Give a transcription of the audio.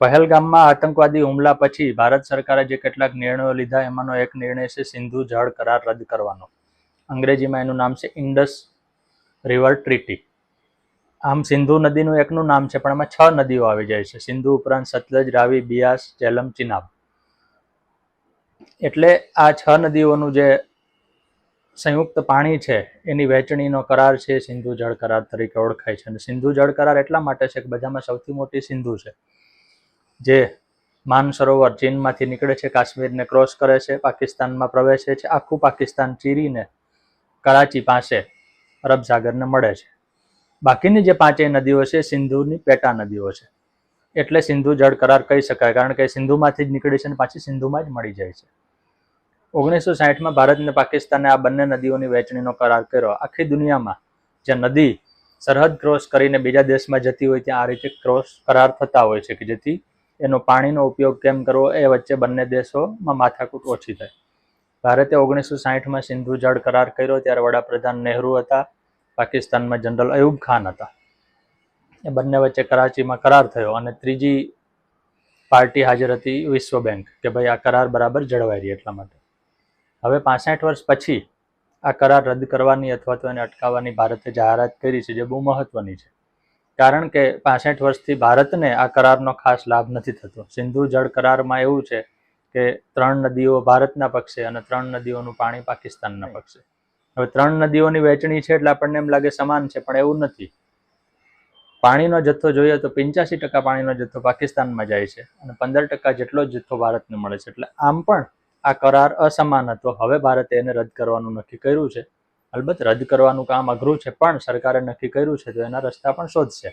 પહેલગામમાં આતંકવાદી હુમલા પછી ભારત સરકારે જે કેટલાક નિર્ણયો લીધા, એમાંનો એક નિર્ણય છે સિંધુ જળ કરાર રદ કરવાનો. અંગ્રેજીમાં એનું નામ છે ઇન્ડસ રિવર ટ્રીટી. આમ સિંધુ નદીનું એકનું નામ છે, પણ એમાં છ નદીઓ આવી જાય છે. સિંધુ ઉપરાંત સતલજ, રાવી, બિયાસ, જેલમ, ચિનાબ. એટલે આ છ નદીઓનું જે સંયુક્ત પાણી છે, એની વહેંચણીનો કરાર છે સિંધુ જળ કરાર તરીકે ઓળખાય છે. અને સિંધુ જળ કરાર એટલા માટે છે કે બધામાં સૌથી મોટી સિંધુ છે. જે માનસરોવર ચીનમાંથી નીકળે છે, કાશ્મીરને ક્રોસ કરે છે, પાકિસ્તાનમાં પ્રવેશે છે, આખું પાકિસ્તાન ચીરીને કરાચી પાસે અરબ સાગરને મળે છે. બાકીની જે પાંચેય નદીઓ છે, સિંધુની પેટા નદીઓ છે. એટલે સિંધુ જળ કરાર કહી શકાય, કારણ કે સિંધુમાંથી જ નીકળી છે અને પાછી સિંધુમાં જ મળી જાય છે. ઓગણીસો સાહીઠમાં ભારત અને પાકિસ્તાને આ બંને નદીઓની વહેંચણીનો કરાર કર્યો. આખી દુનિયામાં જે નદી સરહદ ક્રોસ કરીને બીજા દેશમાં જતી હોય ત્યાં આ રીતે ક્રોસ કરાર થતા હોય છે કે જેથી એનો પાણીનો ઉપયોગ કેમ કરવો એ વચ્ચે બંને દેશોમાં માથાકૂટ ઓછી થાય. ભારતે ઓગણીસો સાહીઠમાં સિંધુ જળ કરાર કર્યો ત્યારે વડાપ્રધાન નહેરુ હતા, પાકિસ્તાનમાં જનરલ અયુબ ખાન હતા. એ બંને વચ્ચે કરાચીમાં કરાર થયો અને ત્રીજી પાર્ટી હાજર હતી વિશ્વ બેંક કે ભાઈ આ કરાર બરાબર જળવાઈ રહી એટલા માટે. હવે પાસઠ વર્ષ પછી આ કરાર રદ કરવાની અથવા તો એને અટકાવવાની ભારતે જાહેરાત કરી છે જે બહુ મહત્વની છે. કારણ કે પાસઠ વર્ષથી ભારતને આ કરારનો ખાસ લાભ નથી થતો. સિંધુ જળ કરારમાં એવું છે કે ત્રણ નદીઓ ભારતના પક્ષે અને ત્રણ નદીઓનું પાણી પાકિસ્તાનના પક્ષે. હવે ત્રણ નદીઓની વહેંચણી છે એટલે આપણને એમ લાગે સમાન છે પણ એવું નથી. પાણીનો જથ્થો જોઈએ તો પંચ્યાસી ટકા પાણીનો જથ્થો પાકિસ્તાનમાં જાય છે અને પંદર ટકા જેટલો જ જથ્થો ભારતને મળે છે. એટલે આમ પણ આ કરાર અસમાન હતો. હવે ભારતે એને રદ કરવાનું નક્કી કર્યું છે. અલબત્ત રદ કરવાનું કામ અઘરું છે, પણ સરકારે નક્કી કર્યું છે, તો એના રસ્તા પણ શોધશે.